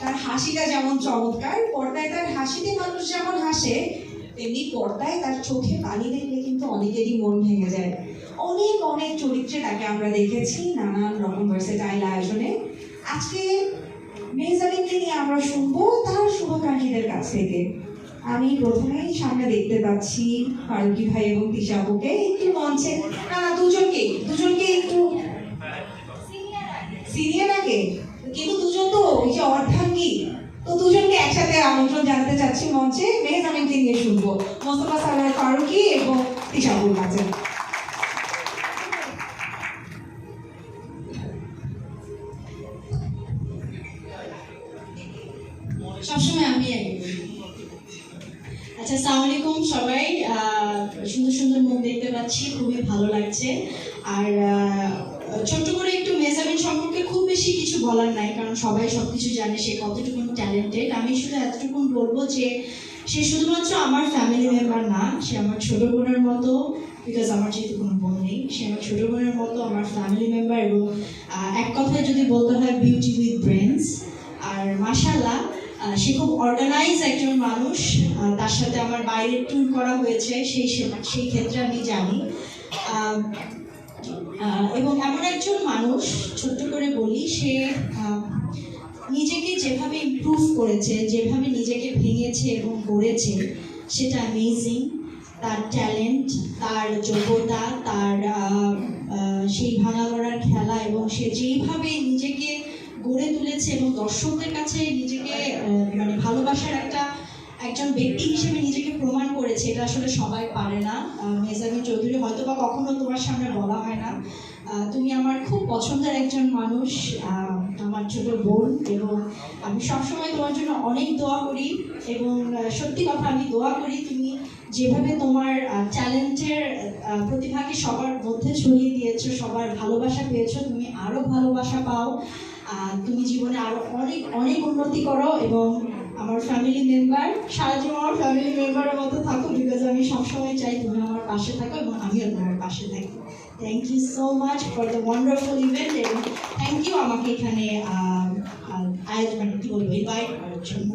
তার হাসিটা যেমন চমৎকার, পর্দায় তার হাসিতে মানুষ যেমন হাসে, তেমনি পর্দায় তার চোখে পানি দেখলে কিন্তু অনেকেরই মন ভেঙে যায়। অনেক অনেক চরিত্রে তাকে আমরা দেখেছি নানান রকম ভার্সেটাইল আয়োজনে। আজকে মেজারিনকে নিয়ে আমরা শুনব তার শুভাকাঙ্ক্ষীদের কাছ থেকে। আমি প্রথমেই সামনে দেখতে পাচ্ছি ফারুকি ভাই এবং তিশাবুকে একটু মঞ্চে না না দুজনকে দুজনকে একটু সিনিয়র আগে কিন্তু দুজন তো ওই যে অর্ধাঙ্গী। তো দুজনকে একসাথে আমন্ত্রণ জানাতে চাচ্ছি মঞ্চে। মেহজামিনকে নিয়ে শুনব। মোস্তফা সালার ফারুকি এবং তিশাবুর মাঝে আচ্ছা সালাম আলাইকুম সবাই সুন্দর সুন্দর মুখ দেখতে পাচ্ছি। খুবই ভালো লাগছে। আর ছোট্ট করে বেশি কিছু বলার নাই কারণ সবাই সবকিছু জানে সে কতটুকু ট্যালেন্টেড আমি শুধু এতটুকু বলব যে সে শুধুমাত্র আমার ফ্যামিলি মেম্বার না সে আমার ছোট বোনের মতো বিকজ আমার যেহেতু কোনো বোন নেই সে আমার ছোট বোনের মতো আমার ফ্যামিলি মেম্বার এবং এক কথায় যদি বলতে হয় বিউটি উইথ ব্রেন্স আর মাশাল্লাহ আহ, সে খুব অর্গানাইজ একজন মানুষ তার সাথে আমার বাইরে ট্যুর করা হয়েছে সেই সেই ক্ষেত্রে আমি জানি। এবং এমন একজন মানুষ, ছোট্ট করে বলি, সে নিজেকে যেভাবে ইমপ্রুভ করেছে, যেভাবে নিজেকে ভেঙেছে এবং গড়েছে, সেটা অ্যামেজিং তার ট্যালেন্ট তার যোগ্যতা, তার সেই ভাঙা গড়ার খেলা এবং সে যেইভাবে নিজেকে গড়ে তুলেছে এবং দর্শকদের কাছে নিজেকে মানে ভালোবাসার একটা একজন ব্যক্তি হিসেবে নিজেকে প্রমাণ করেছে এটা আসলে সবাই পারে না। আহ, মেজামিন চৌধুরী হয়তো বা কখনো তোমার সামনে বলা হয় না। তুমি আমার খুব পছন্দের একজন মানুষ আমার ছোট বোন এবং আমি সবসময় তোমার জন্য অনেক দোয়া করি এবং সত্যি কথা আমি দোয়া করি তুমি যেভাবে তোমার ট্যালেন্টের প্রতিভাকে সবার মধ্যে ছড়িয়ে দিয়েছ সবার ভালোবাসা পেয়েছ তুমি আরও ভালোবাসা পাও। তুমি জীবনে আরও অনেক অনেক উন্নতি করো এবং আমার ফ্যামিলি মেম্বার সারা জীবন আমার ফ্যামিলি মেম্বারের মতো থাকো বিকজ আমি সবসময় চাই তুমি আমার পাশে থাকো এবং আমিও তোমার পাশে থাকি। Thank you so much for the wonderful event এবং থ্যাংক ইউ আমাকে এখানে আয়োজন, কি বলব ইনভাইট করার জন্য।